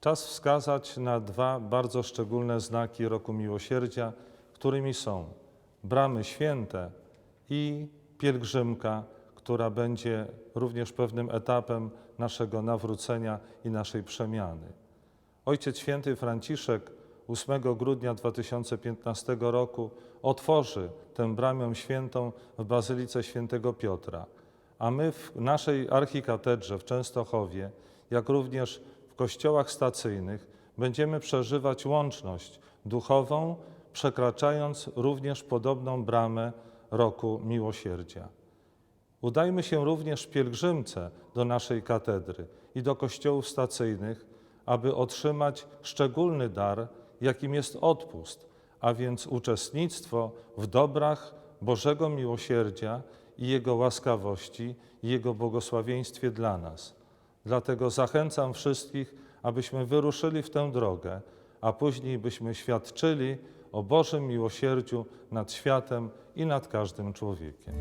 Czas wskazać na dwa bardzo szczególne znaki roku miłosierdzia, którymi są bramy święte i pielgrzymka, która będzie również pewnym etapem naszego nawrócenia i naszej przemiany. Ojciec Święty Franciszek 8 grudnia 2015 roku otworzy tę bramę świętą w Bazylice Świętego Piotra, a my w naszej archikatedrze w Częstochowie, jak również kościołach stacyjnych będziemy przeżywać łączność duchową, przekraczając również podobną bramę roku miłosierdzia. Udajmy się również w pielgrzymce do naszej katedry i do kościołów stacyjnych, aby otrzymać szczególny dar, jakim jest odpust, a więc uczestnictwo w dobrach Bożego miłosierdzia i Jego łaskawości i Jego błogosławieństwie dla nas. Dlatego zachęcam wszystkich, abyśmy wyruszyli w tę drogę, a później byśmy świadczyli o Bożym miłosierdziu nad światem i nad każdym człowiekiem.